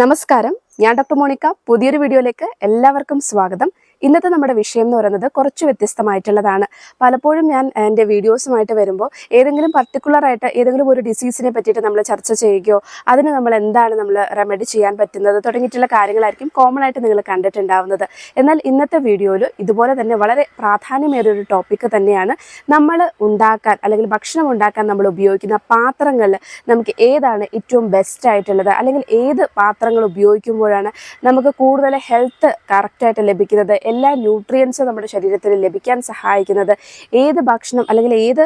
നമസ്കാരം. ഞാൻ doctor Monica. പുതിയൊരു വീഡിയോയിലേക്ക് എല്ലാവർക്കും സ്വാഗതം. ഇന്നത്തെ നമ്മുടെ വിഷയം എന്ന് പറയുന്നത് കുറച്ച് വ്യത്യസ്തമായിട്ടുള്ളതാണ്. പലപ്പോഴും ഞാൻ എന്റെ വീഡിയോസുമായിട്ട് വരുമ്പോൾ ഏതെങ്കിലും പർട്ടിക്കുലർ ആയിട്ട് ഏതെങ്കിലും ഒരു ഡിസീസിനെ പറ്റിയിട്ട് നമ്മൾ ചർച്ച ചെയ്യുകയോ അതിന് നമ്മൾ എന്താണ് നമ്മൾ റെമഡി ചെയ്യാൻ പറ്റുന്നത് തുടങ്ങിയിട്ടുള്ള കാര്യങ്ങളായിരിക്കും കോമൺ ആയിട്ട് നിങ്ങൾ കണ്ടിട്ടുണ്ടാവുന്നത്. എന്നാൽ ഇന്നത്തെ വീഡിയോയിൽ ഇതുപോലെ തന്നെ വളരെ പ്രാധാന്യമേറിയ ഒരു ടോപ്പിക്ക് തന്നെയാണ് നമ്മൾ ഉണ്ടാക്കാൻ അല്ലെങ്കിൽ ഭക്ഷണം ഉണ്ടാക്കാൻ നമ്മൾ ഉപയോഗിക്കുന്ന പാത്രങ്ങളിൽ നമുക്ക് ഏതാണ് ഏറ്റവും ബെസ്റ്റ് ആയിട്ടുള്ളത് അല്ലെങ്കിൽ ഏത് പാത്രങ്ങൾ ഉപയോഗിക്കുമ്പോഴാണ് നമുക്ക് കൂടുതൽ ഹെൽത്ത് കറക്റ്റായിട്ട് ലഭിക്കുന്നത് എല്ലാ ന്യൂട്രിയൻസും നമ്മുടെ ശരീരത്തിൽ ലഭിക്കാൻ സഹായിക്കുന്നത്. ഏത് ഭക്ഷണം അല്ലെങ്കിൽ ഏത്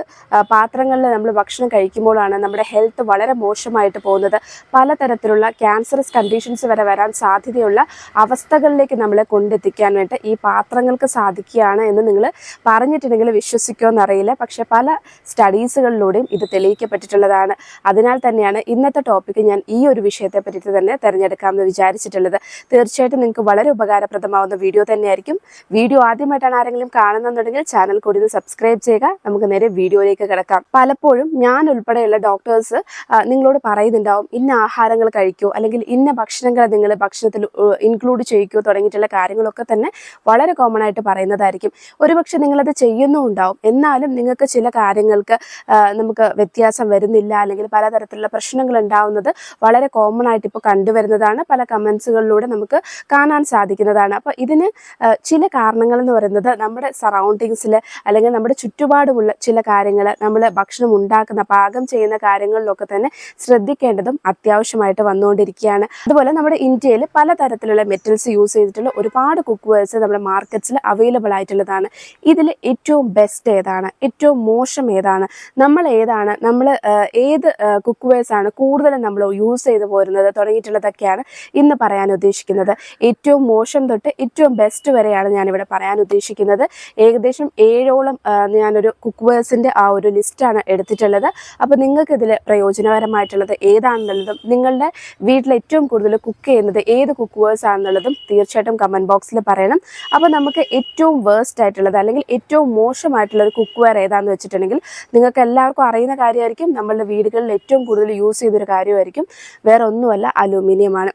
പാത്രങ്ങളിൽ നമ്മൾ ഭക്ഷണം കഴിക്കുമ്പോഴാണ് നമ്മുടെ ഹെൽത്ത് വളരെ മോശമായിട്ട് പോകുന്നത്. പലതരത്തിലുള്ള ക്യാൻസറസ് കണ്ടീഷൻസ് വരെ വരാൻ സാധ്യതയുള്ള അവസ്ഥകളിലേക്ക് നമ്മളെ കൊണ്ടെത്തിക്കാൻ വേണ്ടി ഈ പാത്രങ്ങൾക്ക് സാധിക്കുകയാണ് എന്ന് നിങ്ങൾ പറഞ്ഞിട്ടുണ്ടെങ്കിൽ വിശ്വസിക്കുമോ എന്നറിയില്ല. പക്ഷെ പല സ്റ്റഡീസുകളിലൂടെയും ഇത് തെളിയിക്കപ്പെട്ടിട്ടുള്ളതാണ്. അതിനാൽ തന്നെയാണ് ഇന്നത്തെ ടോപ്പിക്ക് ഞാൻ ഈ ഒരു വിഷയത്തെ പറ്റി തന്നെ തിരഞ്ഞെടുക്കാമെന്ന് വിചാരിച്ചിട്ടുള്ളത്. തീർച്ചയായിട്ടും നിങ്ങൾക്ക് വളരെ ഉപകാരപ്രദമാവുന്ന വീഡിയോ തന്നെയായിരിക്കും. വീഡിയോ ആദ്യമായിട്ടാണ് ആരെങ്കിലും കാണുന്നുണ്ടെങ്കിൽ ചാനൽ കൂടി ഒന്ന് സബ്സ്ക്രൈബ് ചെയ്യുക. നമുക്ക് നേരെ വീഡിയോയിലേക്ക് കിടക്കാം. പലപ്പോഴും ഞാൻ ഉൾപ്പെടെയുള്ള ഡോക്ടേഴ്സ് നിങ്ങളോട് പറയുന്നുണ്ടാവും ഇന്ന ആഹാരങ്ങൾ കഴിക്കൂ അല്ലെങ്കിൽ ഇന്ന ഭക്ഷണങ്ങൾ നിങ്ങൾ ഭക്ഷണത്തിൽ ഇൻക്ലൂഡ് ചെയ്യിക്കൂ തുടങ്ങിയിട്ടുള്ള കാര്യങ്ങളൊക്കെ തന്നെ വളരെ കോമൺ ആയിട്ട് പറയുന്നതായിരിക്കും. ഒരുപക്ഷെ നിങ്ങളത് ചെയ്യുന്നുണ്ടാവും എന്നാലും നിങ്ങൾക്ക് ചില കാര്യങ്ങൾക്ക് നമുക്ക് വ്യത്യാസം വരുന്നില്ല അല്ലെങ്കിൽ പലതരത്തിലുള്ള പ്രശ്നങ്ങൾ ഉണ്ടാവുന്നത് വളരെ കോമൺ ആയിട്ട് ഇപ്പോൾ കണ്ടുവരുന്നതാണ്. പല കമൻസുകളിലൂടെ നമുക്ക് കാണാൻ സാധിക്കുന്നതാണ്. അപ്പോൾ ഇതിന് ചില കാരണങ്ങൾ എന്ന് പറയുന്നത് നമ്മുടെ സറൗണ്ടിങ്സിൽ അല്ലെങ്കിൽ നമ്മുടെ ചുറ്റുപാടുമുള്ള ചില കാര്യങ്ങൾ നമ്മൾ ഭക്ഷണം ഉണ്ടാക്കുന്ന പാകം ചെയ്യുന്ന കാര്യങ്ങളിലൊക്കെ തന്നെ ശ്രദ്ധിക്കേണ്ടതും അത്യാവശ്യമായിട്ട് വന്നുകൊണ്ടിരിക്കുകയാണ്. അതുപോലെ നമ്മുടെ ഇന്ത്യയിൽ പലതരത്തിലുള്ള മെറ്റൽസ് യൂസ് ചെയ്തിട്ടുള്ള ഒരുപാട് കുക്ക് വെയർസ് നമ്മുടെ മാർക്കറ്റ്സിൽ അവൈലബിൾ ആയിട്ടുള്ളതാണ്. ഇതിൽ ഏറ്റവും ബെസ്റ്റ് ഏതാണ്? ഏറ്റവും മോശം ഏതാണ്? നമ്മൾ ഏതാണ്? നമ്മൾ ഏത് കുക്ക് വെയർസ് ആണ് കൂടുതലും നമ്മൾ യൂസ് ചെയ്ത് പോരുന്നത്? തുടങ്ങിയിട്ടുള്ളതൊക്കെയാണ് ഇന്ന് പറയാൻ ഉദ്ദേശിക്കുന്നത്. ഏറ്റവും മോശം തൊട്ട് ഏറ്റവും ബെസ്റ്റ് വരെയാണ് ഞാനിവിടെ പറയാൻ ഉദ്ദേശിക്കുന്നത്. ഏകദേശം ഏഴോളം ഞാനൊരു കുക്ക് വേഴ്സിന്റെ ആ ഒരു ലിസ്റ്റാണ് എടുത്തിട്ടുള്ളത്. അപ്പോൾ നിങ്ങൾക്ക് ഇതിൽ പ്രയോജനകരമായിട്ടുള്ളത് ഏതാണെന്നുള്ളതും നിങ്ങളുടെ വീട്ടിൽ ഏറ്റവും കൂടുതൽ കുക്ക് ചെയ്യുന്നത് ഏത് കുക്ക് വേഴ്സ് ആണെന്നുള്ളതും തീർച്ചയായിട്ടും കമന്റ് ബോക്സിൽ പറയണം. അപ്പോൾ നമുക്ക് ഏറ്റവും വേഴ്സ്റ്റ് ആയിട്ടുള്ളത് അല്ലെങ്കിൽ ഏറ്റവും മോശമായിട്ടുള്ള ഒരു കുക്ക് വെയർ ഏതാണെന്ന് വെച്ചിട്ടുണ്ടെങ്കിൽ നിങ്ങൾക്ക് എല്ലാവർക്കും അറിയുന്ന കാര്യമായിരിക്കും. നമ്മളുടെ വീടുകളിൽ ഏറ്റവും കൂടുതൽ യൂസ് ചെയ്തൊരു കാര്യമായിരിക്കും. വേറെ ഒന്നുമല്ല അലൂമിനിയമാണ്.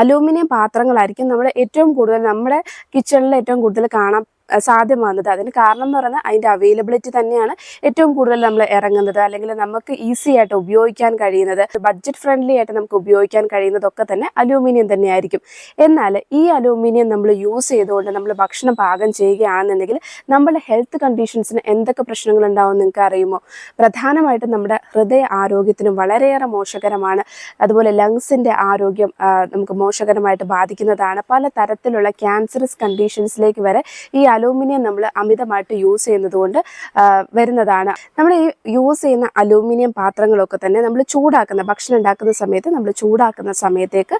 അലൂമിനിയം പാത്രങ്ങളായിരിക്കും നമ്മുടെ ഏറ്റവും കൂടുതൽ നമ്മുടെ കിച്ചണിൽ ഏറ്റവും കൂടുതൽ കാണാൻ സാധ്യമാകുന്നത്. അതിന് കാരണം എന്ന് പറയുന്നത് അതിന്റെ അവൈലബിലിറ്റി തന്നെയാണ് ഏറ്റവും കൂടുതൽ നമ്മൾ ഇറങ്ങുന്നത്. അല്ലെങ്കിൽ നമുക്ക് ഈസി ആയിട്ട് ഉപയോഗിക്കാൻ കഴിയുന്നത് ബഡ്ജറ്റ് ഫ്രണ്ട്ലി ആയിട്ട് നമുക്ക് ഉപയോഗിക്കാൻ കഴിയുന്നതൊക്കെ തന്നെ അലൂമിനിയം തന്നെയായിരിക്കും. എന്നാൽ ഈ അലൂമിനിയം നമ്മൾ യൂസ് ചെയ്തുകൊണ്ട് നമ്മൾ ഭക്ഷണം പാകം ചെയ്യുകയാണെന്നുണ്ടെങ്കിൽ നമ്മുടെ ഹെൽത്ത് കണ്ടീഷൻസിന് എന്തൊക്കെ പ്രശ്നങ്ങൾ ഉണ്ടാവും നിങ്ങൾക്ക് അറിയുമോ? പ്രധാനമായിട്ടും നമ്മുടെ ഹൃദയ ആരോഗ്യത്തിനും വളരെയേറെ മോശകരമാണ്. അതുപോലെ ലങ്സിന്റെ ആരോഗ്യം നമുക്ക് മോശകരമായിട്ട് ബാധിക്കുന്നതാണ്. പല തരത്തിലുള്ള ക്യാൻസറസ് കണ്ടീഷൻസിലേക്ക് വരെ ഈ അലൂമിനിയം നമ്മൾ അമിതമായിട്ട് യൂസ് ചെയ്യുന്നത് കൊണ്ട് വരുന്നതാണ്. നമ്മൾ ഈ യൂസ് ചെയ്യുന്ന അലൂമിനിയം പാത്രങ്ങളൊക്കെ തന്നെ നമ്മൾ ചൂടാക്കുന്ന ഭക്ഷണം ഉണ്ടാക്കുന്ന സമയത്ത് നമ്മൾ ചൂടാക്കുന്ന സമയത്തേക്ക്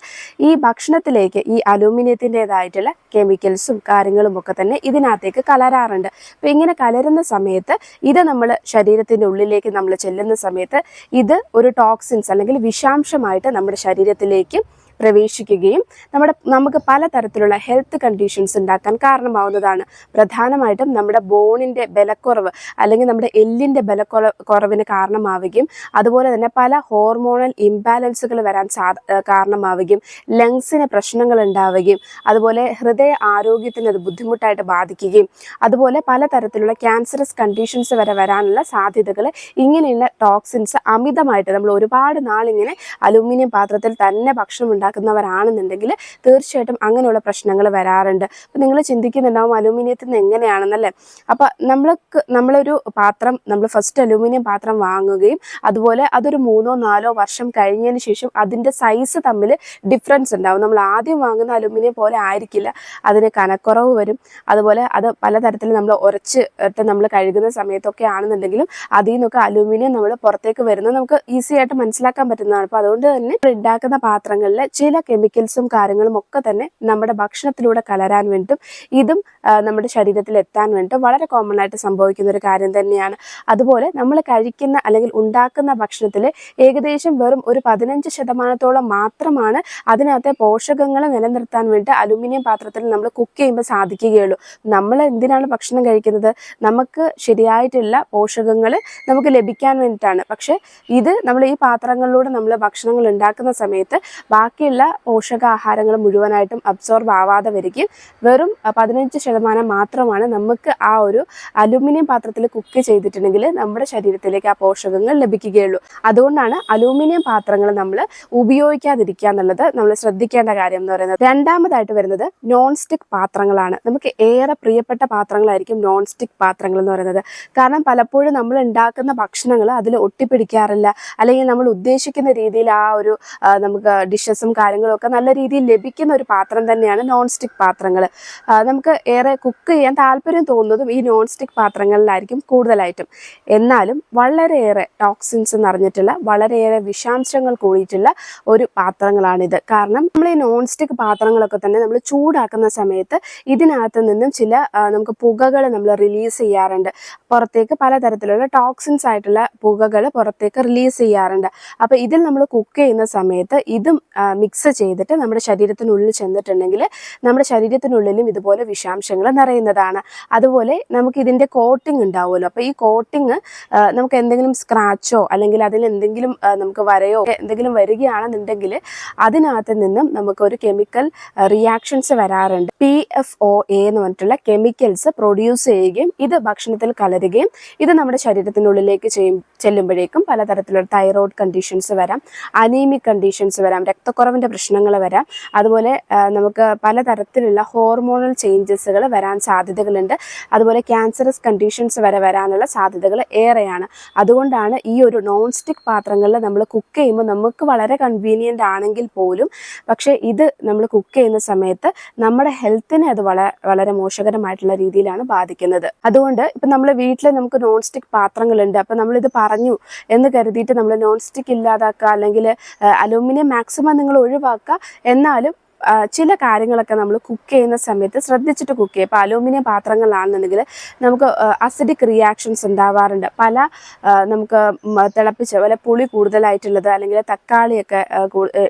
ഈ ഭക്ഷണത്തിലേക്ക് ഈ അലൂമിനിയത്തിന്റെതായിട്ടുള്ള കെമിക്കൽസും കാര്യങ്ങളും ഒക്കെ തന്നെ ഇതിനകത്തേക്ക് കലരാറുണ്ട്. അപ്പോൾ ഇങ്ങനെ കലരുന്ന സമയത്ത് ഇത് നമ്മൾ ശരീരത്തിന്റെ ഉള്ളിലേക്ക് നമ്മൾ ചെല്ലുന്ന സമയത്ത് ഇത് ഒരു ടോക്സിൻസ് അല്ലെങ്കിൽ വിഷാംശമായിട്ട് നമ്മുടെ ശരീരത്തിലേക്ക് പ്രവേശിക്കുകയും നമ്മുടെ നമുക്ക് പലതരത്തിലുള്ള ഹെൽത്ത് കണ്ടീഷൻസ് ഉണ്ടാക്കാൻ കാരണമാവുന്നതാണ്. പ്രധാനമായിട്ടും നമ്മുടെ ബോണിന്റെ ബലക്കുറവ് അല്ലെങ്കിൽ നമ്മുടെ എല്ലിന്റെ ബലക്കുറ കുറവിന് കാരണമാവുകയും അതുപോലെ തന്നെ പല ഹോർമോണൽ ഇംബാലൻസുകൾ വരാൻ സാ കാരണമാവുകയും ലങ്സിന് പ്രശ്നങ്ങൾ ഉണ്ടാവുകയും അതുപോലെ ഹൃദയ ആരോഗ്യത്തിന് അത് ബുദ്ധിമുട്ടായിട്ട് ബാധിക്കുകയും അതുപോലെ പലതരത്തിലുള്ള ക്യാൻസറസ് കണ്ടീഷൻസ് വരെ വരാനുള്ള സാധ്യതകൾ ഇങ്ങനെയുള്ള ടോക്സിൻസ് അമിതമായിട്ട് നമ്മൾ ഒരുപാട് നാളിങ്ങനെ അലൂമിനിയം പാത്രത്തിൽ തന്നെ ഭക്ഷണം ഉണ്ടാക്കുന്നവരാണെന്നുണ്ടെങ്കിൽ തീർച്ചയായിട്ടും അങ്ങനെയുള്ള പ്രശ്നങ്ങൾ വരാറുണ്ട്. അപ്പം നിങ്ങൾ ചിന്തിക്കുന്നുണ്ടാവും അലൂമിനിയത്തിൽ നിന്ന് എങ്ങനെയാണെന്നല്ലേ? അപ്പം നമ്മൾക്ക് നമ്മളൊരു പാത്രം നമ്മൾ ഫസ്റ്റ് അലൂമിനിയം പാത്രം വാങ്ങുകയും അതുപോലെ അതൊരു മൂന്നോ നാലോ വർഷം കഴിഞ്ഞതിന് ശേഷം അതിന്റെ സൈസ് തമ്മിൽ ഡിഫറൻസ് ഉണ്ടാവും. നമ്മൾ ആദ്യം വാങ്ങുന്ന അലൂമിനിയം പോലെ ആയിരിക്കില്ല. അതിന് കനക്കുറവ് വരും. അതുപോലെ അത് പലതരത്തിൽ നമ്മൾ ഉരച്ച് നമ്മൾ കഴുകുന്ന സമയത്തൊക്കെ ആണെന്നുണ്ടെങ്കിലും അതിൽ നിന്നൊക്കെ അലൂമിനിയം നമ്മൾ പുറത്തേക്ക് വരുന്നത് നമുക്ക് ഈസി ആയിട്ട് മനസ്സിലാക്കാൻ പറ്റുന്നതാണ്. അപ്പോൾ അതുകൊണ്ട് തന്നെ ഉണ്ടാക്കുന്ന പാത്രങ്ങളിൽ ചില കെമിക്കൽസും കാര്യങ്ങളും ഒക്കെ തന്നെ നമ്മുടെ ഭക്ഷണത്തിലൂടെ കലരാൻ വേണ്ടിയിട്ടും ഇതും നമ്മുടെ ശരീരത്തിൽ എത്താൻ വേണ്ടി വളരെ കോമൺ ആയിട്ട് സംഭവിക്കുന്ന ഒരു കാര്യം തന്നെയാണ്. അതുപോലെ നമ്മൾ കഴിക്കുന്ന അല്ലെങ്കിൽ ഉണ്ടാക്കുന്ന ഭക്ഷണത്തിൽ ഏകദേശം വെറും ഒരു പതിനഞ്ച് ശതമാനത്തോളം മാത്രമാണ് അതിനകത്തെ പോഷകങ്ങൾ നിലനിർത്താൻ വേണ്ടി അലുമിനിയം പാത്രത്തിൽ നമ്മൾ കുക്ക് ചെയ്യുമ്പോൾ സാധിക്കുകയുള്ളൂ. നമ്മൾ എന്തിനാണ് ഭക്ഷണം കഴിക്കുന്നത്? നമുക്ക് ശരിയായിട്ടുള്ള പോഷകങ്ങൾ നമുക്ക് ലഭിക്കാൻ വേണ്ടിയിട്ടാണ്. പക്ഷേ ഇത് നമ്മൾ ഈ പാത്രങ്ങളിലൂടെ നമ്മൾ ഭക്ഷണങ്ങൾ ഉണ്ടാക്കുന്ന സമയത്ത് ബാക്കിയുള്ള പോഷകാഹാരങ്ങൾ മുഴുവനായിട്ടും അബ്സോർബ് ആവാതെ വരികയും വെറും പതിനഞ്ച് ശതമാനം മാത്രമാണ് നമുക്ക് ആ ഒരു അലൂമിനിയം പാത്രത്തിൽ കുക്ക് ചെയ്തിട്ടുണ്ടെങ്കിൽ നമ്മുടെ ശരീരത്തിലേക്ക് ആ പോഷകങ്ങൾ ലഭിക്കുകയുള്ളൂ. അതുകൊണ്ടാണ് അലൂമിനിയം പാത്രങ്ങൾ നമ്മൾ ഉപയോഗിക്കാതിരിക്കുക എന്നുള്ളത് നമ്മൾ ശ്രദ്ധിക്കേണ്ട കാര്യം എന്ന് പറയുന്നത്. രണ്ടാമതായിട്ട് വരുന്നത് നോൺ സ്റ്റിക് പാത്രങ്ങളാണ്. നമുക്ക് ഏറെ പ്രിയപ്പെട്ട പാത്രങ്ങളായിരിക്കും നോൺ സ്റ്റിക് പാത്രങ്ങൾ എന്ന് പറയുന്നത്. കാരണം പലപ്പോഴും നമ്മൾ ഉണ്ടാക്കുന്ന ഭക്ഷണങ്ങൾ അതിൽ ഒട്ടിപ്പിടിക്കാറില്ല. അല്ലെങ്കിൽ നമ്മൾ ഉദ്ദേശിക്കുന്ന രീതിയിൽ ആ ഒരു നമുക്ക് ഡിഷസും കാര്യങ്ങളും ഒക്കെ നല്ല രീതിയിൽ ലഭിക്കുന്ന ഒരു പാത്രം തന്നെയാണ് നോൺ സ്റ്റിക് പാത്രങ്ങൾ നമുക്ക് ഏറെ കുക്ക് ചെയ്യാൻ താല്പര്യം തോന്നുന്നതും ഈ നോൺ സ്റ്റിക് പാത്രങ്ങളിലായിരിക്കും കൂടുതലായിട്ടും. എന്നാലും വളരെയേറെ ടോക്സിൻസ് നിറഞ്ഞിട്ടുള്ള വളരെയേറെ വിഷാംശങ്ങൾ കൂടിയിട്ടുള്ള ഒരു പാത്രങ്ങളാണിത്. കാരണം നമ്മൾ ഈ നോൺ സ്റ്റിക് പാത്രങ്ങളൊക്കെ തന്നെ നമ്മൾ ചൂടാക്കുന്ന സമയത്ത് ഇതിനകത്ത് നിന്നും ചില നമുക്ക് പുകകൾ നമ്മൾ റിലീസ് ചെയ്യാറുണ്ട്. പുറത്തേക്ക് പലതരത്തിലുള്ള ടോക്സിൻസ് ആയിട്ടുള്ള പുകകൾ പുറത്തേക്ക് റിലീസ് ചെയ്യാറുണ്ട്. അപ്പോൾ ഇതിൽ നമ്മൾ കുക്ക് ചെയ്യുന്ന സമയത്ത് ഇതും മിക്സ് ചെയ്തിട്ട് നമ്മുടെ ശരീരത്തിനുള്ളിൽ ചെന്നിട്ടുണ്ടെങ്കിൽ നമ്മുടെ ശരീരത്തിനുള്ളിലും ഇതുപോലെ വിഷാംശങ്ങൾ നിറയുന്നതാണ്. അതുപോലെ നമുക്ക് ഇതിന്റെ കോട്ടിംഗ് ഉണ്ടാവുമല്ലോ. അപ്പോൾ ഈ കോട്ടിങ് നമുക്ക് എന്തെങ്കിലും സ്ക്രാച്ചോ അല്ലെങ്കിൽ അതിൽ എന്തെങ്കിലും നമുക്ക് വരയോ എന്തെങ്കിലും വരികയാണെന്നുണ്ടെങ്കിൽ അതിനകത്ത് നിന്നും നമുക്കൊരു കെമിക്കൽ റിയാക്ഷൻസ് വരാറുണ്ട്. പി എഫ് ഒ എ എന്ന് പറഞ്ഞിട്ടുള്ള കെമിക്കൽസ് പ്രൊഡ്യൂസ് ചെയ്യുകയും ഇത് ഭക്ഷണത്തിൽ കലരുകയും ഇത് നമ്മുടെ ശരീരത്തിനുള്ളിലേക്ക് ചെയ്യും ചെല്ലുമ്പോഴേക്കും പലതരത്തിലുള്ള തൈറോയ്ഡ് കണ്ടീഷൻസ് വരാം അനീമിക് കണ്ടീഷൻസ് വരാം രക്തക്കുറവിന്റെ പ്രശ്നങ്ങൾ വരാം. അതുപോലെ നമുക്ക് പലതരത്തിലുള്ള ഹോർമോണൽ ചേഞ്ചസുകൾ വരാൻ സാധ്യതകളുണ്ട്. അതുപോലെ ക്യാൻസറസ് കണ്ടീഷൻസ് വരെ വരാനുള്ള സാധ്യതകൾ ഏറെയാണ്. അതുകൊണ്ടാണ് ഈ ഒരു നോൺ സ്റ്റിക്ക് പാത്രങ്ങളിൽ നമ്മൾ കുക്ക് ചെയ്യുമ്പോൾ നമുക്ക് വളരെ കൺവീനിയന്റ് ആണെങ്കിൽ പോലും പക്ഷേ ഇത് നമ്മൾ കുക്ക് ചെയ്യുന്ന സമയത്ത് നമ്മുടെ ഹെൽത്തിനെ അത് വളരെ വളരെ മോശകരമായിട്ടുള്ള രീതിയിലാണ് ബാധിക്കുന്നത്. അതുകൊണ്ട് ഇപ്പം നമ്മൾ വീട്ടിൽ നമുക്ക് നോൺ സ്റ്റിക്ക് പാത്രങ്ങളുണ്ട്. അപ്പം നമ്മളിത് പറഞ്ഞു എന്ന് കരുതിയിട്ട് നമ്മൾ നോൺ സ്റ്റിക്ക് ഇല്ലാതാക്കുക അല്ലെങ്കിൽ അലൂമിനിയം മാക്സിമം നിങ്ങൾ ഒഴിവാക്കുക. എന്നാലും ചില കാര്യങ്ങളൊക്കെ നമ്മൾ കുക്ക് ചെയ്യുന്ന സമയത്ത് ശ്രദ്ധിച്ചിട്ട് കുക്ക് ചെയ്യുക. ഇപ്പോൾ അലൂമിനിയം പാത്രങ്ങളാണെന്നുണ്ടെങ്കിൽ നമുക്ക് അസിഡിക് റിയാക്ഷൻസ് ഉണ്ടാവാറുണ്ട്. പല നമുക്ക് തിളപ്പിച്ച പോലെ പുളി കൂടുതലായിട്ടുള്ളത് അല്ലെങ്കിൽ തക്കാളിയൊക്കെ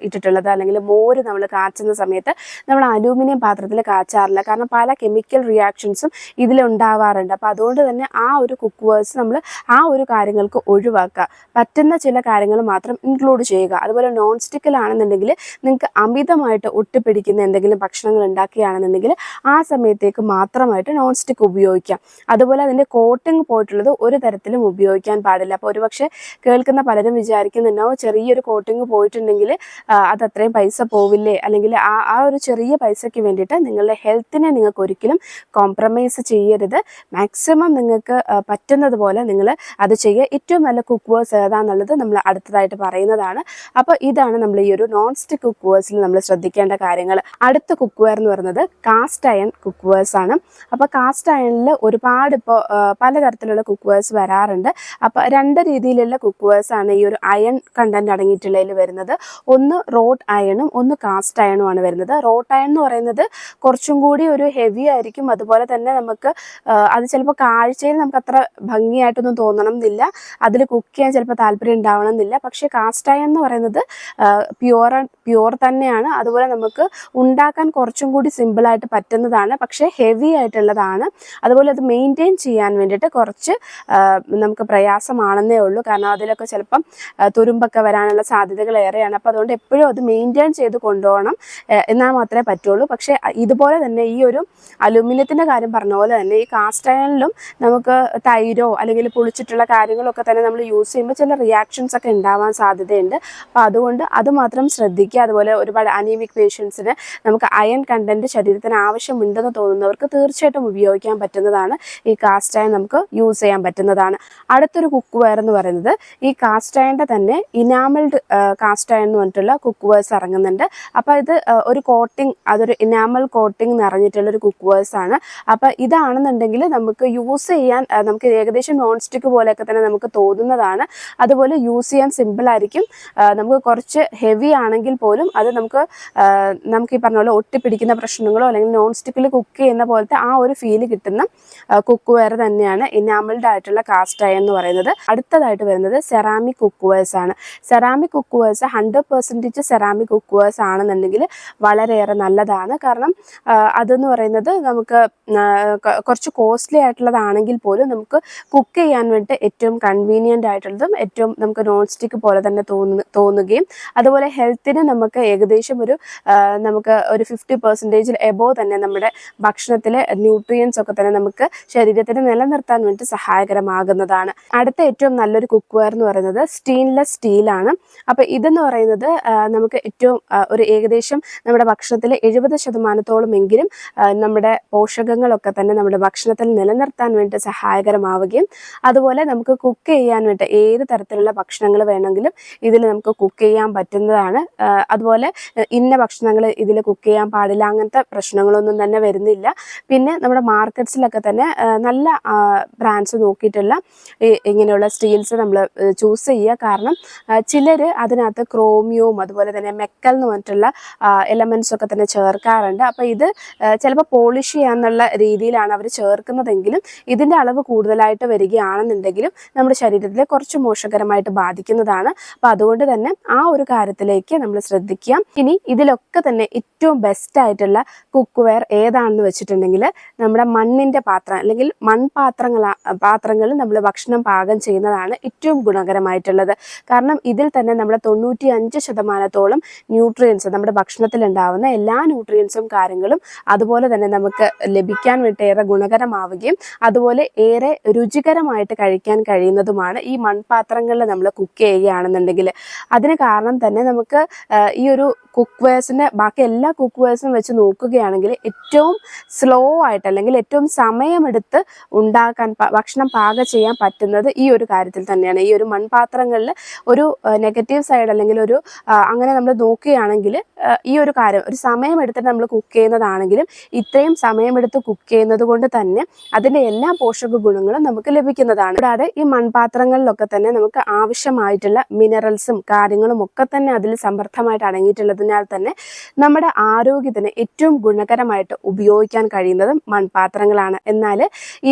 ഇട്ടിട്ടുള്ളത് അല്ലെങ്കിൽ മോര് നമ്മൾ കാച്ചുന്ന സമയത്ത് നമ്മൾ അലൂമിനിയം പാത്രത്തിൽ കാച്ചാറില്ല. കാരണം പല കെമിക്കൽ റിയാക്ഷൻസും ഇതിലുണ്ടാവാറുണ്ട് അപ്പോൾ അതുകൊണ്ട് തന്നെ ആ ഒരു കുക്ക് വേഴ്സ് നമ്മൾ ആ ഒരു കാര്യങ്ങൾക്ക് ഒഴിവാക്കുക. പറ്റുന്ന ചില കാര്യങ്ങൾ മാത്രം ഇൻക്ലൂഡ് ചെയ്യുക. അതുപോലെ നോൺ സ്റ്റിക്കിലാണെന്നുണ്ടെങ്കിൽ നിങ്ങൾക്ക് അമിതമായിട്ട് ഒട്ടിപ്പിടിക്കുന്ന എന്തെങ്കിലും ഭക്ഷണങ്ങൾ ഉണ്ടാക്കുകയാണെന്നുണ്ടെങ്കിൽ ആ സമയത്തേക്ക് മാത്രമായിട്ട് നോൺ സ്റ്റിക്ക് ഉപയോഗിക്കാം. അതുപോലെ അതിന്റെ കോട്ടിങ് പോയിട്ടുള്ളത് ഒരു തരത്തിലും ഉപയോഗിക്കാൻ പാടില്ല. അപ്പോൾ ഒരുപക്ഷെ കേൾക്കുന്ന പലരും വിചാരിക്കുന്നുണ്ടാവും ചെറിയൊരു കോട്ടിങ് പോയിട്ടുണ്ടെങ്കിൽ അത് അത്രയും പൈസ പോവില്ലേ? അല്ലെങ്കിൽ ആ ആ ഒരു ചെറിയ പൈസയ്ക്ക് വേണ്ടിയിട്ട് നിങ്ങളുടെ ഹെൽത്തിനെ നിങ്ങൾക്ക് ഒരിക്കലും കോംപ്രമൈസ് ചെയ്യരുത്. മാക്സിമം നിങ്ങൾക്ക് പറ്റുന്നത് പോലെ നിങ്ങൾ അത് ചെയ്യുക. ഏറ്റവും നല്ല കുക്ക് വേഴ്സ് ഏതാന്നുള്ളത് നമ്മൾ അടുത്തതായിട്ട് പറയുന്നതാണ്. അപ്പോൾ ഇതാണ് നമ്മൾ ഈ ഒരു നോൺ സ്റ്റിക്ക് കുക്ക് വേഴ്സിൽ നമ്മൾ ശ്രദ്ധിക്കേണ്ട കാര്യങ്ങൾ. അടുത്ത കുക്ക്വെയർ എന്ന് പറയുന്നത് കാസ്റ്റ് അയൺ കുക്ക്വേഴ്സ് ആണ്. അപ്പോൾ കാസ്റ്റ് അയണിൽ ഒരുപാട് ഇപ്പോൾ പലതരത്തിലുള്ള കുക്ക്വേഴ്സ് വരാറുണ്ട്. അപ്പോൾ രണ്ട് രീതിയിലുള്ള കുക്ക്വേഴ്സ് ആണ് ഈ ഒരു അയൺ കണ്ടന്റ് അടങ്ങിയിട്ടുള്ളതിൽ വരുന്നത്. ഒന്ന് റോട്ട് അയണും ഒന്ന് കാസ്റ്റ് അയണും ആണ് വരുന്നത്. റോട്ട് അയൺ എന്ന് പറയുന്നത് കുറച്ചും കൂടി ഒരു ഹെവി ആയിരിക്കും. അതുപോലെ തന്നെ നമുക്ക് അത് ചിലപ്പോൾ കാഴ്ചയിൽ നമുക്ക് അത്ര ഭംഗിയായിട്ടൊന്നും തോന്നണം എന്നില്ല അതിൽ കുക്ക് ചെയ്യാൻ ചിലപ്പോൾ താല്പര്യം ഉണ്ടാവണം എന്നില്ല പക്ഷേ കാസ്റ്റ് അയൺ എന്ന് പറയുന്നത് പ്യുവർ പ്യുവർ തന്നെയാണ്. അതുപോലെ നമുക്ക് ഉണ്ടാക്കാൻ കുറച്ചും കൂടി സിമ്പിളായിട്ട് പറ്റുന്നതാണ്. പക്ഷേ ഹെവി ആയിട്ടുള്ളതാണ്. അതുപോലെ അത് മെയിന്റെയിൻ ചെയ്യാൻ വേണ്ടിയിട്ട് കുറച്ച് നമുക്ക് പ്രയാസമാണെന്നേ ഉള്ളൂ. കാരണം അതിലൊക്കെ ചിലപ്പം തുരുമ്പൊക്കെ വരാനുള്ള സാധ്യതകൾ ഏറെയാണ്. അപ്പോൾ അതുകൊണ്ട് എപ്പോഴും അത് മെയിന്റെയിൻ ചെയ്ത് കൊണ്ടുപോകണം എന്നാൽ മാത്രമേ പറ്റുള്ളൂ. പക്ഷേ ഇതുപോലെ തന്നെ ഈ ഒരു അലൂമിനിയത്തിന്റെ കാര്യം പറഞ്ഞ പോലെ തന്നെ ഈ കാസ്റ്റ് അയണിലും നമുക്ക് തൈരോ അല്ലെങ്കിൽ പുളിച്ചിട്ടുള്ള കാര്യങ്ങളൊക്കെ തന്നെ നമ്മൾ യൂസ് ചെയ്യുമ്പോൾ ചില റിയാക്ഷൻസ് ഒക്കെ ഉണ്ടാവാൻ സാധ്യതയുണ്ട്. അപ്പോൾ അതുകൊണ്ട് അത് മാത്രം ശ്രദ്ധിക്കുക. അതുപോലെ ഒരുപാട് അനീമിക് പേഷ്യൻസിന് നമുക്ക് അയൺ കണ്ടന്റ് ശരീരത്തിന് ആവശ്യമുണ്ടെന്ന് തോന്നുന്നവർക്ക് തീർച്ചയായിട്ടും ഉപയോഗിക്കാൻ പറ്റുന്നതാണ്. ഈ കാസ്റ്റ് അയൺ നമുക്ക് യൂസ് ചെയ്യാൻ പറ്റുന്നതാണ്. അടുത്തൊരു കുക്ക് വെയർ എന്ന് പറയുന്നത് ഈ കാസ്റ്റ് അയണിന്റെ തന്നെ ഇനാമൽഡ് കാസ്റ്റ് അയൺ എന്ന് പറഞ്ഞിട്ടുള്ള കുക്ക് വേഴ്സ് ഇറങ്ങുന്നുണ്ട്. അപ്പോൾ ഇത് ഒരു കോട്ടിംഗ് അതൊരു ഇനാമൽ കോട്ടിംഗ് നിറഞ്ഞിട്ടുള്ള ഒരു കുക്ക് വേഴ്സ് ആണ്. അപ്പോൾ ഇതാണെന്നുണ്ടെങ്കിൽ നമുക്ക് യൂസ് ചെയ്യാൻ നമുക്ക് ഏകദേശം നോൺ സ്റ്റിക്ക് പോലെയൊക്കെ തന്നെ നമുക്ക് തോന്നുന്നതാണ്. അതുപോലെ യൂസ് ചെയ്യാൻ സിമ്പിൾ ആയിരിക്കും. നമുക്ക് കുറച്ച് ഹെവി ആണെങ്കിൽ പോലും അത് നമുക്ക് നമുക്ക് ഈ പറഞ്ഞ പോലെ ഒട്ടിപ്പിടിക്കുന്ന പ്രശ്നങ്ങളോ അല്ലെങ്കിൽ നോൺ സ്റ്റിക്കിൽ കുക്ക് ചെയ്യുന്ന പോലത്തെ ആ ഒരു ഫീൽ കിട്ടുന്ന കുക്ക് വെയർ തന്നെയാണ് ഇനാമൽഡ് ആയിട്ടുള്ള കാസ്റ്റ് അയൺ എന്ന് പറയുന്നത്. അടുത്തതായിട്ട് വരുന്നത് സെറാമിക് കുക്ക് വെയർസ് ആണ്. Ceramic cook wares hundred percentage ceramic cook wares ആണെന്നുണ്ടെങ്കിൽ വളരെയേറെ നല്ലതാണ്. കാരണം അതെന്ന് പറയുന്നത് നമുക്ക് കുറച്ച് കോസ്റ്റ്ലി ആയിട്ടുള്ളതാണെങ്കിൽ പോലും നമുക്ക് കുക്ക് ചെയ്യാൻ വേണ്ടി ഏറ്റവും കൺവീനിയന്റ് ആയിട്ടുള്ളതും ഏറ്റവും നമുക്ക് നോൺ സ്റ്റിക്ക് പോലെ തന്നെ തോന്നുകയും അതുപോലെ ഹെൽത്തിന് നമുക്ക് ഏകദേശം ഒരു നമുക്ക് ഒരു ഫിഫ്റ്റി പെർസെന്റേജിൽ എബോ തന്നെ നമ്മുടെ ഭക്ഷണത്തിലെ ന്യൂട്രിയൻസ് ഒക്കെ തന്നെ നമുക്ക് ശരീരത്തിന് നിലനിർത്താൻ വേണ്ടി സഹായകരമാകുന്നതാണ്. അടുത്ത ഏറ്റവും നല്ലൊരു കുക്ക് വെയർ എന്ന് പറയുന്നത് സ്റ്റീൻലെസ് സ്റ്റീലാണ് അപ്പോൾ ഇതെന്ന് പറയുന്നത് നമുക്ക് ഏറ്റവും ഒരു ഏകദേശം നമ്മുടെ ഭക്ഷണത്തിലെ എഴുപത് ശതമാനത്തോളം എങ്കിലും ആ, നമ്മുടെ പോഷകങ്ങളൊക്കെ തന്നെ നമ്മുടെ ഭക്ഷണത്തിൽ നിലനിർത്താൻ വേണ്ടി സഹായകരമാവുകയും അതുപോലെ നമുക്ക് കുക്ക് ചെയ്യാൻ വേണ്ടി ഏത് തരത്തിലുള്ള ഭക്ഷണങ്ങൾ വേണമെങ്കിലും ഇതിൽ നമുക്ക് കുക്ക് ചെയ്യാൻ പറ്റുന്നതാണ്. അതുപോലെ ഇന്ന ഇന്ന ഭക്ഷണങ്ങൾ ഇതിൽ കുക്ക് ചെയ്യാൻ പാടില്ല അങ്ങനത്തെ പ്രശ്നങ്ങളൊന്നും തന്നെ വരുന്നില്ല. പിന്നെ നമ്മുടെ മാർക്കറ്റ്സിലൊക്കെ തന്നെ നല്ല ബ്രാൻഡ്സ് നോക്കിയിട്ടുള്ള ഇങ്ങനെയുള്ള സ്റ്റീൽസ് നമ്മൾ ചൂസ് ചെയ്യുക. കാരണം ചിലർ അതിനകത്ത് ക്രോമിയവും അതുപോലെ തന്നെ മെക്കൽ എന്ന് പറഞ്ഞിട്ടുള്ള എലമെൻസ് ഒക്കെ തന്നെ ചേർക്കാറുണ്ട്. അപ്പോൾ ഇത് ചിലപ്പോൾ പോളിഷ് ചെയ്യാന്നുള്ള രീതിയിലാണ് അവർ ചേർക്കുന്നതെങ്കിലും ഇതിന്റെ അളവ് കൂടുതലായിട്ട് വരികയാണെന്നുണ്ടെങ്കിലും നമ്മുടെ ശരീരത്തിലെ കുറച്ച് മോശകരമായിട്ട് ബാധിക്കുന്നതാണ്. അപ്പോൾ അതുകൊണ്ട് തന്നെ ആ ഒരു കാര്യത്തിലേക്ക് നമ്മൾ ശ്രദ്ധിക്കുക. ഇനി ഇതിലൊക്കെ തന്നെ ഏറ്റവും ബെസ്റ്റ് ആയിട്ടുള്ള കുക്ക് വെയർ ഏതാണെന്ന് വെച്ചിട്ടുണ്ടെങ്കിൽ നമ്മുടെ മണ്ണിന്റെ പാത്രം അല്ലെങ്കിൽ മൺപാത്രങ്ങൾ പാത്രങ്ങൾ നമ്മൾ ഭക്ഷണം പാകം ചെയ്യുന്നതാണ് ഏറ്റവും ഗുണകരമായിട്ടുള്ളത്. കാരണം ഇതിൽ തന്നെ നമ്മുടെ തൊണ്ണൂറ്റി അഞ്ച് ശതമാനത്തോളം ന്യൂട്രിയൻസ് നമ്മുടെ ഭക്ഷണത്തിൽ ഉണ്ടാവുന്ന എല്ലാ ന്യൂട്രിയൻസും കാര്യങ്ങളും അതുപോലെ തന്നെ നമുക്ക് ലഭിക്കാൻ വേണ്ടി ഏറെ ഗുണകരമാവുകയും അതുപോലെ ഏറെ രുചികരമായിട്ട് കഴിക്കാൻ കഴിയുന്നതുമാണ് ഈ മൺപാത്രങ്ങളിൽ നമ്മൾ കുക്ക് ചെയ്യുകയാണെന്നുണ്ടെങ്കിൽ. അതിന് കാരണം തന്നെ നമുക്ക് ഈ ഒരു കുക്ക് ബാക്കി എല്ലാ കുക്ക് വെച്ച് നോക്കുകയാണെങ്കിൽ ഏറ്റവും സ്ലോ ആയിട്ട് അല്ലെങ്കിൽ ഏറ്റവും സമയമെടുത്ത് ഉണ്ടാക്കാൻ ഭക്ഷണം പാകം ചെയ്യാൻ പറ്റുന്നത് ഈ ഒരു കാര്യത്തിൽ തന്നെയാണ്. ഈ ഒരു മൺപാത്രങ്ങളിൽ ഒരു നെഗറ്റീവ് സൈഡ് അല്ലെങ്കിൽ ഒരു അങ്ങനെ നമ്മൾ നോക്കുകയാണെങ്കിൽ ഈ ഒരു കാര്യം ഒരു സമയമെടുത്തിട്ട് നമ്മൾ കുക്ക് ചെയ്യുന്നതാണെങ്കിലും ഇത്രയും സമയമെടുത്ത് കുക്ക് ചെയ്യുന്നത് കൊണ്ട് തന്നെ അതിന്റെ എല്ലാ പോഷക ഗുണങ്ങളും നമുക്ക് ലഭിക്കുന്നതാണ്. കൂടാതെ ഈ മൺപാത്രങ്ങളിലൊക്കെ തന്നെ നമുക്ക് ആവശ്യമായിട്ടുള്ള മിനറൽസും കാര്യങ്ങളും ഒക്കെ തന്നെ അതിൽ സമൃദ്ധമായിട്ട് അടങ്ങിയിട്ടുള്ളതിനാൽ തന്നെ നമ്മുടെ ആരോഗ്യത്തിന് ഏറ്റവും ഗുണകരമായിട്ട് ഉപയോഗിക്കാൻ കഴിയുന്നതും മൺപാത്രങ്ങളാണ്. എന്നാൽ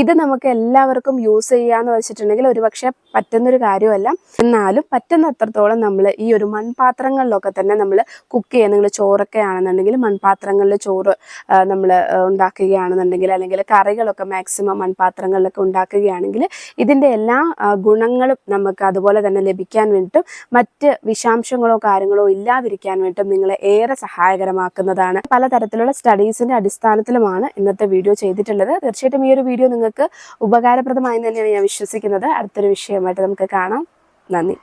ഇത് നമുക്ക് എല്ലാവർക്കും യൂസ് ചെയ്യാന്ന് വെച്ചിട്ടുണ്ടെങ്കിൽ ഒരുപക്ഷെ പറ്റുന്നൊരു കാര്യമല്ല. എന്നാലും പറ്റുന്നത്രത്തോളം നമ്മൾ ഈ ഒരു മൺപാത്രങ്ങളിലൊക്കെ തന്നെ നമ്മൾ കുക്ക് ചെയ്യുക. നിങ്ങൾ ചോറൊക്കെ ആണെന്നുണ്ടെങ്കിൽ മൺപാത്രങ്ങളിൽ ചോറ് നമ്മൾ ഉണ്ടാക്കുകയാണെന്നുണ്ടെങ്കിൽ അല്ലെങ്കിൽ കറികളൊക്കെ മാക്സിമം മൺപാത്രങ്ങളിലൊക്കെ ഉണ്ടാക്കുകയാണെങ്കിൽ ഇതിന്റെ എല്ലാ ഗുണങ്ങളും നമുക്ക് അതുപോലെ തന്നെ ലഭിക്കാൻ വേണ്ടിയിട്ടും മറ്റ് വിഷാംശങ്ങളോ കാര്യങ്ങളോ ഇല്ലാതിരിക്കാൻ വേണ്ടിയിട്ടും നിങ്ങളെ ഏറെ സഹായകരമാക്കുന്നതാണ്. പലതരത്തിലുള്ള സ്റ്റഡീസിന്റെ അടിസ്ഥാനത്തിലുമാണ് ഇന്നത്തെ വീഡിയോ ചെയ്തിട്ടുള്ളത്. തീർച്ചയായിട്ടും ഈ ഒരു വീഡിയോ നിങ്ങൾക്ക് ഉപകാരപ്രദമായി തന്നെയാണ് ഞാൻ വിശ്വസിക്കുന്നത്. അടുത്തൊരു വിഷയമായിട്ട് നമുക്ക് കാണാം. നന്ദി.